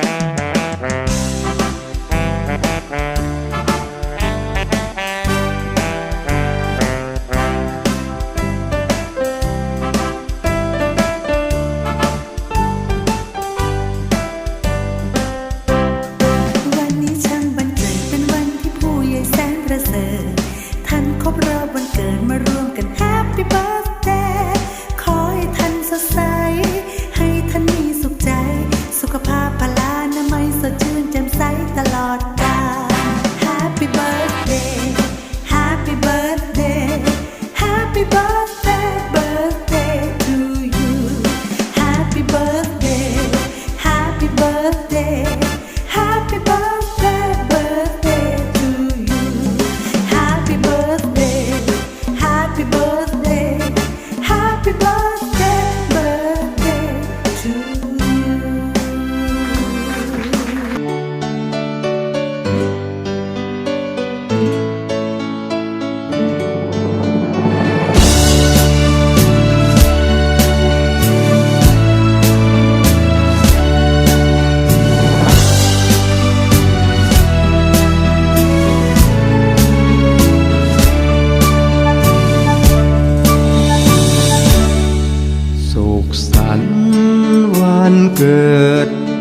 วั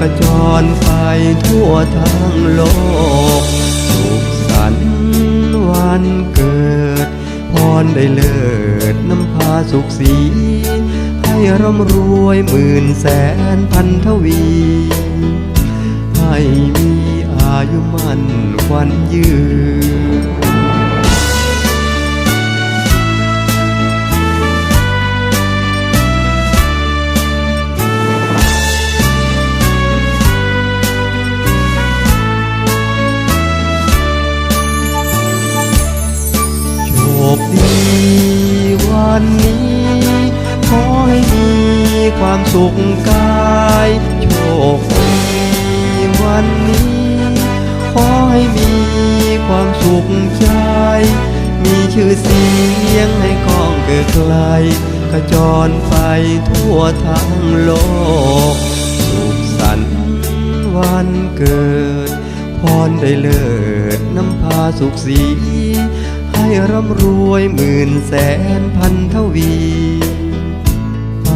กระจรไปทั่วทั้งโลก สุขสันต์วันเกิด พรได้เลิศน้ำพาสุขสี ให้ร่ำรวยหมื่นแสนพันทวี ให้มีอายุมันควันยืน สุขกายโชคดีวันนี้ ขอให้มีความสุขใจ มีชื่อเสียงให้กองเกิดไกลกระจรไปทั่วทั้งโลก สุขสันต์วันเกิด พรได้เลิศน้ำพาสุขสี ให้ร่ำรวยหมื่นแสนพันทวี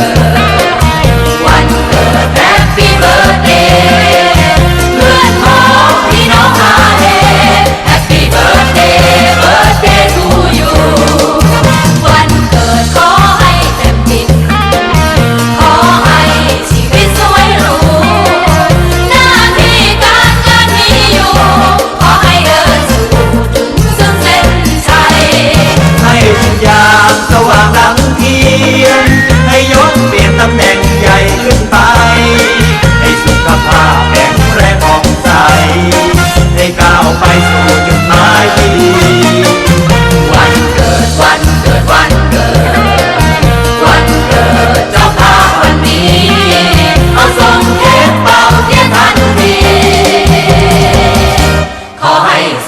Santana.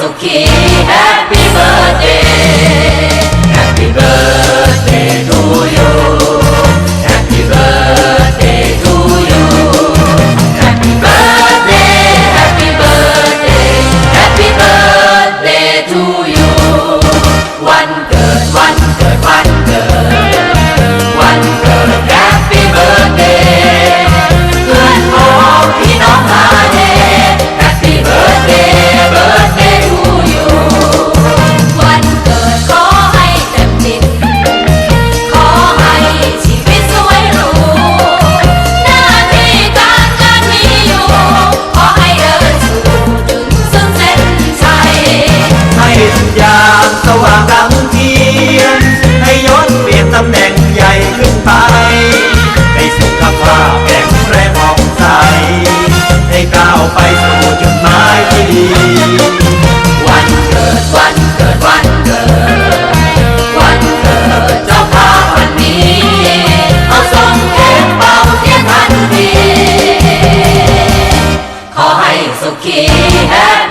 Suki. Happy birthday. Happy birthday. ก้าวไปสู่จุดหมายที่ดี วันเกิดวันเกิดวันเกิด วันเกิดเจ้าภาพวันนี้ เอาส่งเค้กเป่าเทียนทันที ขอให้สุขีแฮป